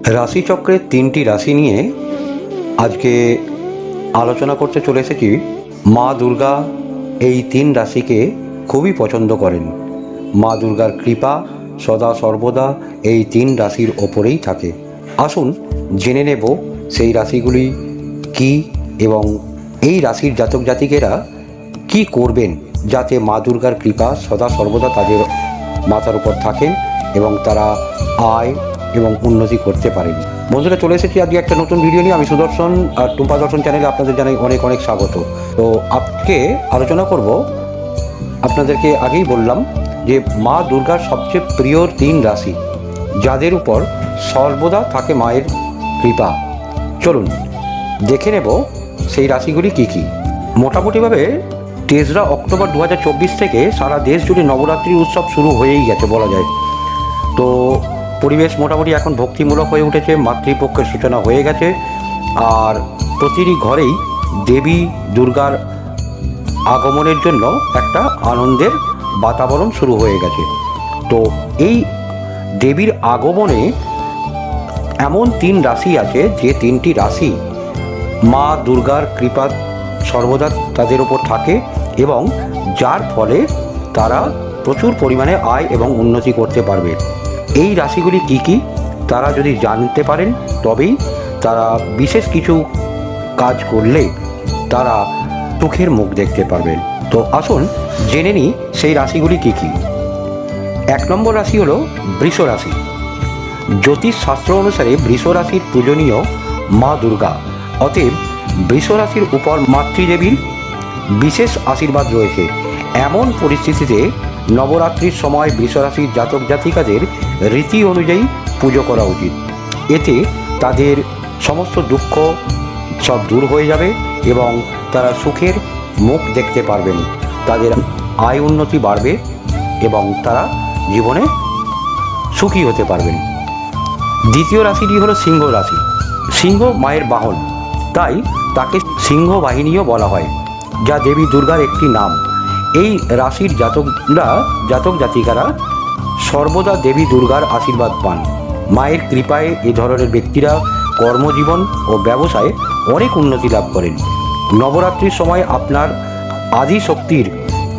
রাশিচক্রের তিনটি রাশি নিয়ে আজকে আলোচনা করতে চলে এসেছি মা দুর্গা এই তিন রাশিকে খুবই পছন্দ করেন। মা দুর্গার কৃপা সদা সর্বদা এই তিন রাশির ওপরেই থাকে। আসুন জেনে নেব সেই রাশিগুলি কি এবং এই রাশির জাতক জাতিকেরা কি করবেন যাতে মা দুর্গার কৃপা সদা সর্বদা তাদের মাথার উপর থাকেন এবং তারা আয় এবং উন্নতি করতে পারেন। বন্ধুরা, চলে এসেছি আজকে একটা নতুন ভিডিও নিয়ে। আমি সুদর্শন আর টুম্পা দর্শন চ্যানেলে আপনাদের জানাই অনেক অনেক স্বাগত। তো আজকে আলোচনা করব, আপনাদেরকে আগেই বললাম যে মা দুর্গার সবচেয়ে প্রিয় তিন রাশি, যাদের উপর সর্বদা থাকে মায়ের কৃপা। চলুন, দেখে নেব সেই রাশিগুলি কি কি। মোটামুটিভাবে তেসরা অক্টোবর দু হাজার চব্বিশ থেকে সারা দেশ জুড়ে নবরাত্রি উৎসব শুরু হয়েই গেছে বলা যায়। তো পরিবেশ মোটামুটি এখন ভক্তিমূলক হয়ে উঠেছে, মাতৃপক্ষের সূচনা হয়ে গেছে। আর প্রতিটি ঘরেই দেবী দুর্গার আগমনের জন্য একটা আনন্দের বাতাবরণ শুরু হয়ে গেছে। তো এই দেবীর আগমনে এমন তিন রাশি আছে, যে তিনটি রাশি মা দুর্গার কৃপা সর্বদা তাদের ওপর থাকে এবং যার ফলে তারা প্রচুর পরিমাণে আয় এবং উন্নতি করতে পারবে। এই রাশিগুলি কি কি? তারা যদি জানতে পারেন, তবেই তারা বিশেষ কিছু কাজ করলে তারা সুখের মুখ দেখতে পারবেন। তো আসুন জেনে নিই সেই রাশিগুলি কি কি। এক নম্বর রাশি হলো বৃষ রাশি। জ্যোতিষ শাস্ত্র অনুসারে বৃষ রাশির পূজনীয় মা দুর্গা। অতএব বৃষ রাশির উপর মাতৃদেবীর বিশেষ আশীর্বাদ রয়েছে। এমন পরিস্থিতিতে নবরাত্রির সময় বৃষ রাশির জাতক জাতিকাদের রীতি অনুযায়ী পুজো করা উচিত। এতে তাদের সমস্ত দুঃখ সব দূর হয়ে যাবে এবং তারা সুখের মুখ দেখতে পারবেন। তাদের আয় উন্নতি বাড়বে এবং তারা জীবনে সুখী হতে পারবেন। দ্বিতীয় রাশিটি হলো সিংহ রাশি। সিংহ মায়ের বাহন। তাই তাকে সিংহ বাহিনীও বলা হয়, যা দেবী দুর্গার একটি নাম। এই রাশির জাতকরা জাতক জাতিকারা সর্বদা দেবী দুর্গার আশীর্বাদ পান। মায়ের কৃপায় এ ধরনের ব্যক্তিরা কর্মজীবন ও ব্যবসায় অনেক উন্নতি লাভ করেন। নবরাত্রির সময় আপনার আদি শক্তির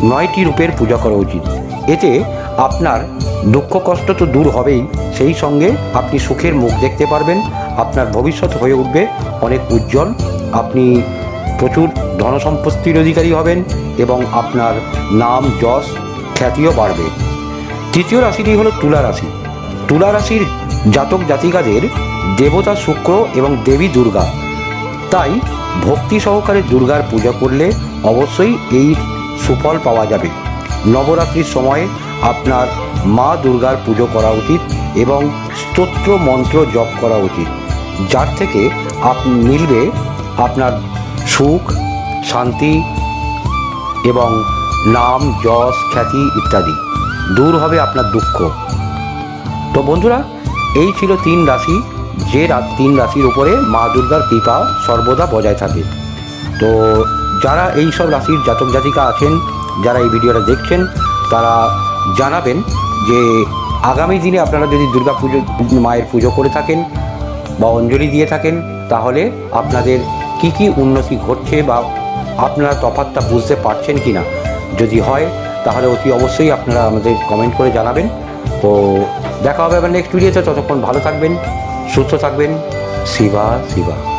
নয়টি রূপের পূজা করা উচিত। এতে আপনার দুঃখ কষ্ট তো দূর হবেই, সেই সঙ্গে আপনি সুখের মুখ দেখতে পারবেন, আপনার ভবিষ্যৎ হয়ে উঠবে অনেক উজ্জ্বল। আপনি প্রচুর ধনসম্পত্তির অধিকারী হবেন এবং আপনার নাম, যশ, খ্যাতিও বাড়বে। তৃতীয় রাশিটি হলো তুলা রাশি। তুলা রাশির জাতক জাতিকাদের দেবতা শুক্র এবং দেবী দুর্গা। তাই ভক্তি সহকারে দুর্গার পূজা করলে অবশ্যই এই সুফল পাওয়া যাবে। নবরাত্রির সময় আপনার মা দুর্গার পুজো করা উচিত এবং স্তোত্র মন্ত্র জপ করা উচিত। যার থেকে আপ মিলবে আপনার সুখ, শান্তি এবং নাম, যশ, খ্যাতি ইত্যাদি। দূর হবে আপনার দুঃখ। তো বন্ধুরা, এই ছিল তিন রাশি, যে তিন রাশির উপরে মা দুর্গার কৃপা সর্বদা বজায় থাকে। তো যারা এই সব রাশির জাতক জাতিকা আছেন, যারা এই ভিডিওটা দেখছেন, তারা জানাবেন যে আগামী দিনে আপনারা যদি দুর্গা পুজো, মায়ের পুজো করে থাকেন বা অঞ্জলি দিয়ে থাকেন, তাহলে আপনাদের কি কি উন্নতি ঘটছে বা আপনারা তফাৎটা বুঝতে পারছেন কি না যদি হয় তাহলে অতি অবশ্যই আপনারা আমাদের কমেন্ট করে জানাবেন। তো দেখা হবে আবার নেক্সট ভিডিওতে ততক্ষণ ভালো থাকবেন, সুস্থ থাকবেন। শিবা শিবা।